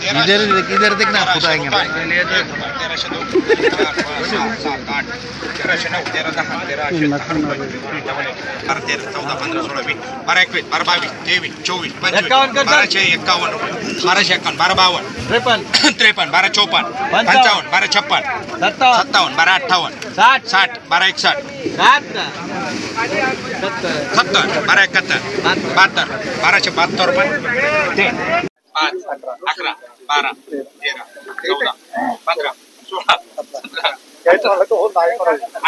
इधर इधर देखना खुद आएंगे तेराशे नऊ तेरा दहा बारा तेरा चौदा पंधरा सोळा वीस बारा एकवीस बारा बावीस तेवीस चोवीस पंचवीस बाराशे एक्कावन्न बाराशे एक्कावन्न बारा बावन्न त्रेपन्न त्रेपन्न बारा चौपन्न पंचावन्न बारा छप्पन सत्तावन्न बारा अठ्ठावन्न साठ साठ बारा एकसाठ सत्तर सत्तर बारा एकाहत्तर बहात्तर बाराशे बहात्तर रुपये पाच अकरा बारा तेरा चौदा पंधरा सोळा सतरा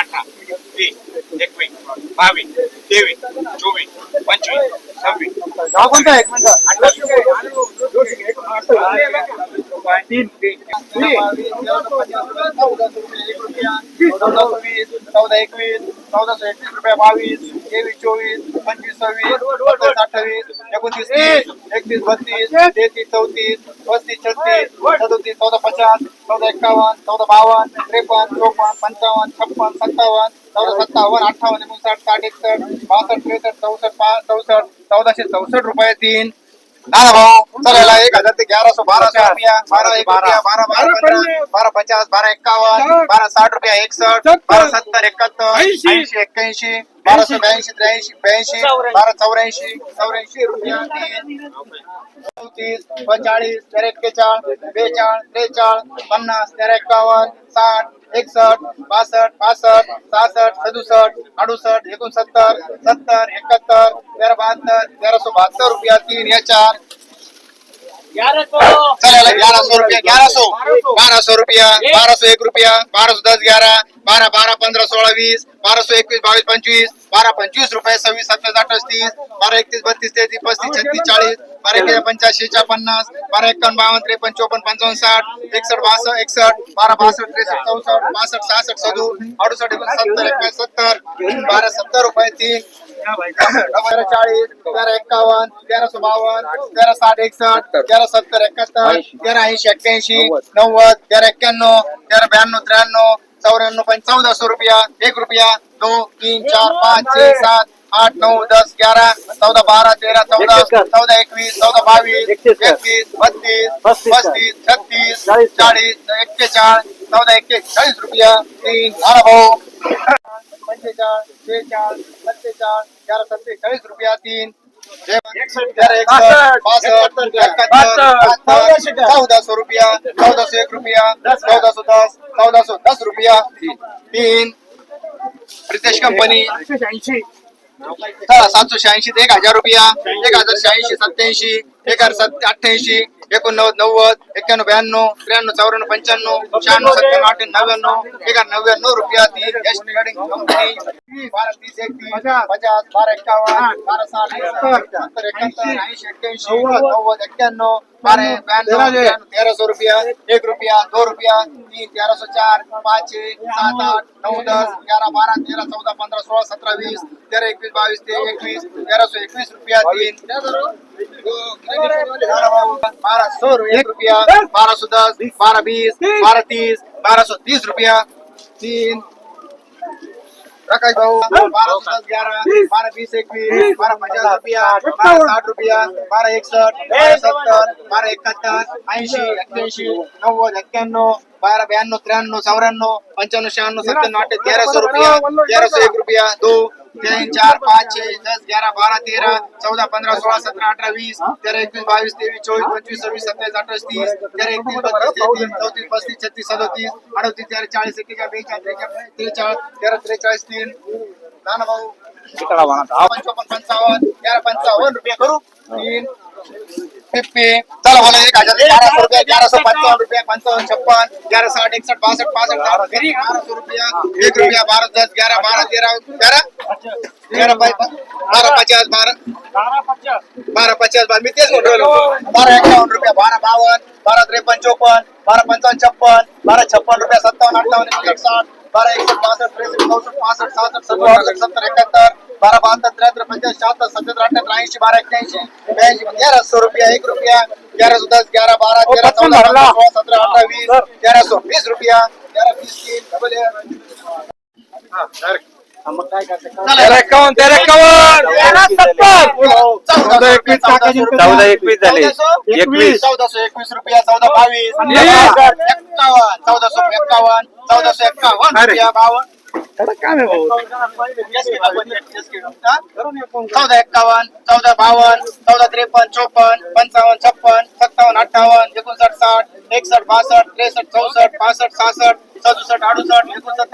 अठरा वीस एकवीस बावीस तेवीस चोवीस पंचवीस सव्वीस चौदा एकवीस चौदाशे एकवीस रुपये बावीस तेवीस चोवीस पंचवीस सव्वीस सत्तावीस अठ्ठावीस एकोणतीस तीस. एकतीस बत्तीस तेहतीस चौतीस पस्तीस छत्तीस सदोतीस चौदा पचास चौदा एक्कावन्न चौदा बावन्न त्रेपन्न चोपन्न पंचावन्न छप्पन सत्तावन्न चौदा सत्तावन्न अठ्ठावन्न एकोणसाठ साठ एकसष्ट बासष्ट त्रेसष्ट चौसष्ट पाच चौसष्ट चौदाशे चौसष्ट रुपये तीन. दादा भाऊ चला एक हजार ते ग्यारह बाराशे रुपया. बारा एक रुपया बारा बारा पंधरा बारा पचास बारा एक्कावन्न बारा साठ रुपया एकसष्ट बारा सत्तर एकाहत्तर ऐंशी एक्क्याऐंशी. बाराशे ब्याऐंशी त्र्याऐंशी ब्याऐंशी बारा चौऱ्याऐंशी चौऱ्याऐंशी रुपया तीन चौतीस पंचाळीस तेरा एक्केचाळीस बेचाळीस त्रेचाळीस पन्नास तेरा एक्कावन्न साठ एकसष्ट बासष्ट पासष्ट सहासष्ट सदुसष्ट अडुसष्ट एकोणसत्तर सत्तर एकाहत्तर तेरा बहात्तर तेराशे बहात्तर रुपया तीन या चार. चला ग्यारह सौ रुपया ग्यारह सौ। बारह सौ। रुपया बारह सौ एक रुपया बारह सौ दस ग्यारह बारह बारह पंद्रह सोलह बीस बारह सौ एकवीस बावीस पंचवीस बारह पंचवीस रुपये सव्वीस सत्तावीस अठ्ठावीस तीस बारह एकतीस बत्तीस तेहतीस पस्तीस छत्तीस चाळीस बारा एक पंच्याऐंशी चा पन्नास बारा एकावन्न बावन्न त्रेपन्न चोपन्न पंचावन्न साठ एकसष्ट बासष्ट एकसष्ट बारा बासष्ट त्रेसष्ट चौसष्ट बासष्ट सहासष्ट सदू अडुसष्ट एकोणसत्तर एकाहत्तर बारा सत्तर रुपये तीन तेरा चाळीस तेरा एक्कावन्न तेराशे बावन्न तेरा साठ एकसष्ट तेरा सत्तर एकाहत्तर तेरा ऐंशी एक्क्याऐंशी नव्वद. तेरा एक्क्याण्णव तेरा ब्याण्णव त्र्याण्णव चौऱ्याण्णव पंच चौदाशे रुपया एक रुपया दो तीन चार पाच छह सात आठ नऊ दस ग्यारह चौदा बारा तेरा चौदा चौदा एकवीस चौदा बावीस एकवीस बत्तीस पस्तीस छत्तीस चाळीस एक्केचाळीस चौदा एक्केचाळीस रुपया तीन बारा भाऊ. पंचेचाळीस शेहेचाळीस सत्तेचाळीस चार सत्तेचाळीस रुपया तीन तेरा एकसष्ट बासष्ट एकाहत्तर बहात्तर, चौदाशे रुपया चौदाशे एक रुपया चौदा दस दस रुपया तीन प्रितेश कंपनी चला सातशे शहाऐंशी एक हजार रुपया एक हजार शहाऐंशी सत्याऐंशी एक हजार सत्य अठ्ठ्याऐंशी एकोणनव्वद नव्वद एक्क्याण्णव ब्याण्णव त्र्याण्णव चौऱ्याण्णव पंच्याण्णव शहाण्णव सत्त्याण्णव अठ्ठ्याण्णव नव्याण्णव एका नव्याण्णव रुपया तीन गॅस कंपनी बारा तीस एकतीस पचास बारा एक्कावन्न बारा साठ सत्तर एकाहत्तर ऐंशी एक्क्याऐंशी नव्वद एक्क्याण्णव बारा ब्याण्णव त्र्याण्णव, तेराशे रुपया एक रुपया दो रुपया तीन तेराशे चार पाच एक सात आठ नऊ दस ग्यारा बारा तेरा चौदा पंधरा सोळा सतरा वीस तेरा एकवीस बावीस ते एकवीस तेराशे एकवीस रुपया तीन बारा सौ एक रुपया बारह सौ दस बारह बीस बारह तीस बारह सौ तीस रुपया तीन प्रकाश भाऊ बारह सौ दस ग्यारह बारह बीस एकवीस बारह पचास रुपया बारह साठ रुपया बारह एकसष्ट बारह सत्तर बारह एकाहत्तर ऐंशी एक्क्याऐंशी नव्वद एक्क्याण्णव बारा ब्याण्णव त्र्याण्णव चौऱ्याण्णव पंच्याण्णव शहाण्णव सत्त्याण्णव अठ्ठे तेराशे रुपया एक तीन चार पाच छह दस ग्यारह बारह तेरह चौदह पंद्रह सोलह सत्रह अठारह वीस तेरह एकवीस बावीस तेवीस चौबीस पंचवीस सव्वीस सत्तावीस अठ्ठावीस तीस तेरह एकतीस बत्तीस तेहतीस चौतीस पस्तीस छत्तीस सदोतीस अडतीस तेरा चाळीस एक्केचाळीस बेचाळीस त्रेचाळीस त्रेचाळीस तेरा त्रेचाळीस तीन नाना भाऊ पंचावन्न पंचावन्न तेरा पंचावन्न रुपये करू. तीन फिफ्टी. चला बोला एक हजार. बाराशे रुपया ग्यारह सौ पंचावन्न रुपया पंचावन्न छप्पन ग्यारह साठ एकसठ बासठ पासष्ट साठ बारह सौ रुपया एक रुपया बारह दस ग्यारह बारह तेरह तेरह बाय बारह पचास बारह बारह पचास बार. मी तेच म्हणतो बारा एकावन्न रुपया बारा बावन्न बारा त्रेपन्न चोपन्न बारा पंचावन्न छप्पन बारा छप्पन रुपया सत्तावन्न अठ्ठावन्न एकोणसाठ साठ बारा एकसष्ट बासष्ट त्रेसष्ट चौसष्ट पासष्ट सहासष्ट सत्तर सत्तर एकाहत्तर बारा बहात्तर त्र्याहत्तर पंच्याऐंशी शहात्तर सत्याहत्तर अठ्याहत्तर ऐंशी बारा एक्क्याऐंशी ब्याऐंशी तेरा सौ रुपया एक रुपया तेरा सौ दस ग्यारह बारह तेरह चौदह पंद्रह सोळा सतरा अठरा वीस तेरा सौ वीस रुपया तीन डबल सत्तर. चौदा एकवीस झाले. एकवीस. चौदाशे एकवीस रुपया चौदा बावीस. चौदाशे एक्कावन्न चौदाशे एक्कावन्न रुपया बावन्न. चौदा एक्कावन्न चौदा बावन्न चौदा त्रेपन्न चोपन्न पंचावन्न छप्पन सत्तावन्न अठ्ठावन्न एकोणसाठ साठ. एकसष्ट बासष्ट त्रेसष्ट चौसष्ट पासष्ट सहासष्ट सदुसष्ट अडुसष्ट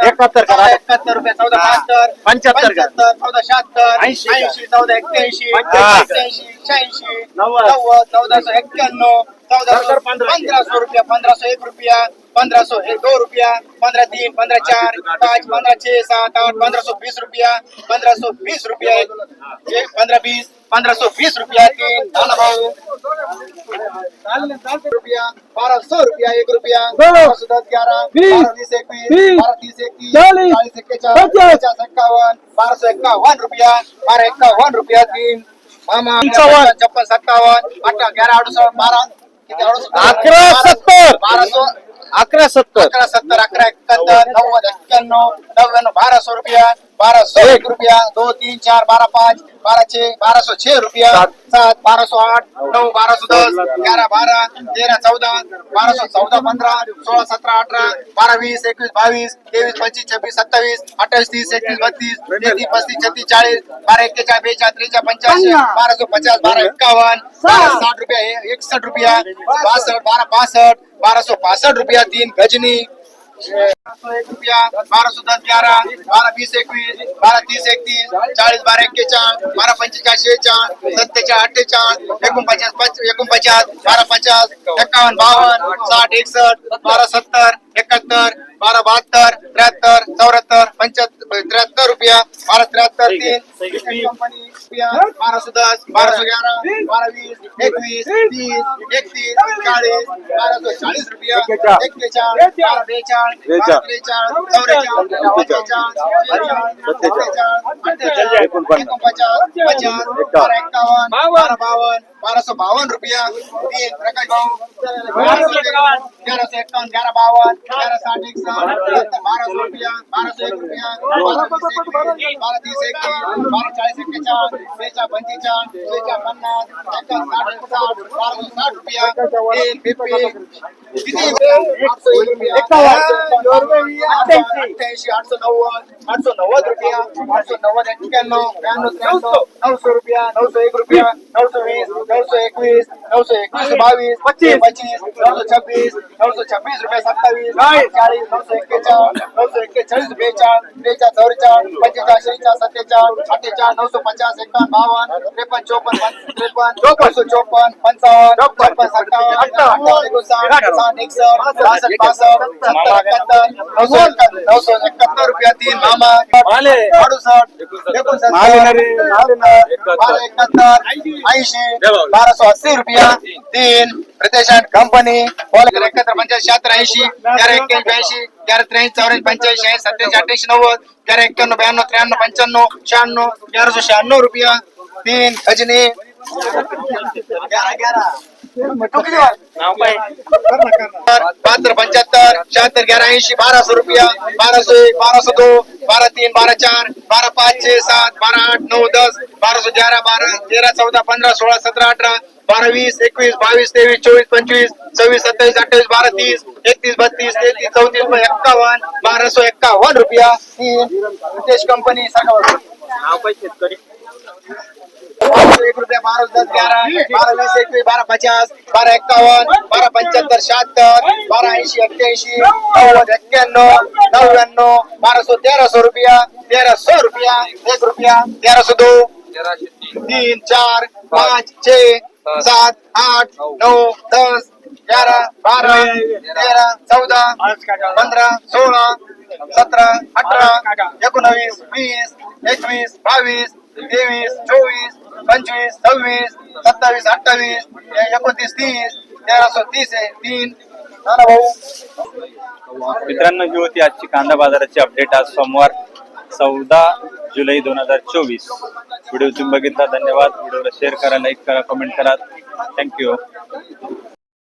एकोणसत्तर. चौदा एकाहत्तर रुपये चौदा बहात्तर पंच्याहत्तर. चौदा शहात्तर ऐंशी. ऐंशी चौदा एक्क्याऐंशी. एक्क्याऐंशी शहाऐंशी नव्वद चौदाशे एक्क्याण्णव चौदाशे पंधराशे रुपया पंधराशे एक रुपया पंधराशे एक दो रुपया पंधरा तीन पंधरा चार पाच पंधरा छे सात आठ पंधराशे बीस रुपया पंधराशे बीस रुपया एक एक बीस पंधराशे बीस रुपया तीन नाना भाऊ रुपया बारह सौ रुपया एक रुपया. बारह सौ दस ग्यारह बारह बीस बारह तीस एकतीस चालीस इक्कीस पचास. एक्कावन बारह सौ एक्कावन रुपया बारह एक्कावन रुपया तीन. मामा छप्पन सत्तावन अठरा ग्यारह अडुसष्ट बारह किती अडुसष्ट? अकरा सत्तर. बारह सौ अकरा सत्तर. अकरा सत्तर अकरा एकाहत्तर नव्वद एक्क्याण्णव नव्याण्णव बारह सौ रुपया. बारह सौ एक रुपया दो तीन चार बारह पाँच बारह छह बारह सौ छह रुपया सात. बारह सौ आठ नौ बारह सौ दस ग्यारह बारह तेरह चौदह बारह सौ चौदह पंद्रह सोलह सत्रह अठारह बारह बीस एकवीस बावीस तेवीस पंचवीस छब्बीस सत्तावीस अठ्ठावीस तीस एकतीस बत्तीस तेहतीस पस्तीस छत्तीस चाळीस बारह एक्केचाळीस बेचाळीस त्रेचाळीस पंच्याऐंशी बारह सौ पचास बारह एक्कावन्न बारह साठ रुपया एकसठ रुपया बासष्ट बारह बासष्ट बारह सौ बासठ रुपया तीन गजनी सौ एक रुपया बारा सौ एकवीस बारा तीस एकतीस चाळीस बारा एक्केचाळीस बारा पंचेचाळीस शेहेचाळ सत्तेचाळ अठ्ठेचाळ एकोणपचास पंच एकोणपचास बारा पचास एकावन्न बावन्न साठ एकसष्ट बारा सत्तर एकाहत्तर बारा बहात्तर त्र्याहत्तर चौऱ्याहत्तर पंच्याहत्तर त्र्याहत्तर रुपया बारा त्र्याहत्तर तीन. कंपनी रुपया बारा सौ दस बारा सौ ग्यारह बारा वीस एकवीस तीस एकतीस चाळीस बारा सौ चाळीस रुपया एक्केचाळ बारा बेचाळ बारा त्रेचाळ चौवेचाळ पंचेचाळ सत्तेचाळ एकोणपचास पचास बारा एक्कावन्न बारा बावन्न बाराशे बावन्न रुपया। तीन प्रकाश भाऊ तेराशे एक्कावन्न ग्यारह बावन्न ग्यारह साठ एकसष्ट बाराशे रुपया बाराशे एक रुपया बारा तीस एकवीस बारा चाळीस एक्केचाळ बेचाळ पंचेचाळ बेचाळ पन्नास एकावन्न साठ साठ बाराशे साठ रुपया तीन पिपी किती आठशे एक रुपया। अठ्ठ्याऐंशी आठशे नव्वद आठशे नव्वद रुपया आठशे नव्वद एक्क्याण्णव ब्याण्णव त्र्याण्णव नऊशे रुपया नऊशे एक रुपया नऊशे वीस नऊशे एकवीस नऊशे एकवीस बावीस पच्चीस पच्चीस नऊशे छब्बीस नऊशे छब्बीस रुपये सत्तावीस चाळीस नऊशे एक्केचाळ नऊशे एक्केचाळीस बेचाळ बेचाळ चौवेचाळ पंचेचाळ शेहेचाळ सत्तेचाळ अठ्ठेचाळ नऊशे पचास एकावन्न बावन्न त्रेपन्न चोपन्न त्रेपन्न नऊशे चोपन्न पंचावन्न छप्पन सत्तावन्न अठ्ठावन्न. एकोणसाठ साठ एकसष्ट बासष्ट सत्तर एकाहत्तर नऊशे नऊशे एकाहत्तर रुपया तीन मामा अडुसष्ट बारा एकाहत्तर ऐंशी बाराशे अस्सी रुपया. तीन प्रतिशत कंपनी एकाहत्तर पंचायत शहात्तर ऐंशी चार एक्क्याऐंशी ब्याऐंशी चार त्र्याऐंशी चौऱ्याऐंशी पंच्याऐंशी ऐंशी सत्याऐंशी अठ्ठ्याऐंशी नव्वद चार एक्क्याण्णव ब्याण्णव त्र्याण्णव पंच्याण्णव शहाण्णव तेराशे शहाण्णव रुपया. तीन खजनी बहात्तर पंच्याहत्तर शहात्तर ग्यारह ऐंशी बाराशे रुपया. बाराशे एक बाराशे दो बारा तीन बारा चार बारा पाँच छह सात बारा आठ नऊ दस बाराशे ग्यारह बारा तेरा चौदा पंधरा सोळा सतरा अठरा बारह बीस एकवीस बावीस तेवीस चोवीस पंचवीस सव्वीस सत्तावीस अट्ठाईस बारह तीस एकतीस बत्तीस तैतीस चौतीस इक्यावन बारह सौ एक्कावन्न रुपया. तीन. कंपनी सगळं. एक रुपया बारा दस ग्यारह बारा वीस एकवीस बारा पचास बारा एक्कावन्न बारा पंच्याहत्तर शहात्तर बारा ऐंशी एक्क्याऐंशी नव्वद एक्क्याण्णव नव्याण्णव बाराशे तेराशे रुपया तेराशे रुपया एक रुपया तेराशे दो. तीन चार पाच छे सात आठ नऊ दस ग्यारह बारा तेरा चौदा पंधरा सोळा सतरा अठरा एकोणावीस वीस एकवीस बावीस तेवीस चोवीस पंचवीस सव्वीस सत्तावीस अठ्ठावीस एकोणतीस तीस तेराशे तीस आहे तीन. नाना भाऊ. मित्रांनो ही होती आजची कांदा बाजाराची अपडेट आज सोमवार चौदा जुलै दोन हजार चोवीस. व्हिडिओ तुम्ही बघितला धन्यवाद. व्हिडिओला शेअर करा लाईक करा कमेंट करा. थँक्यू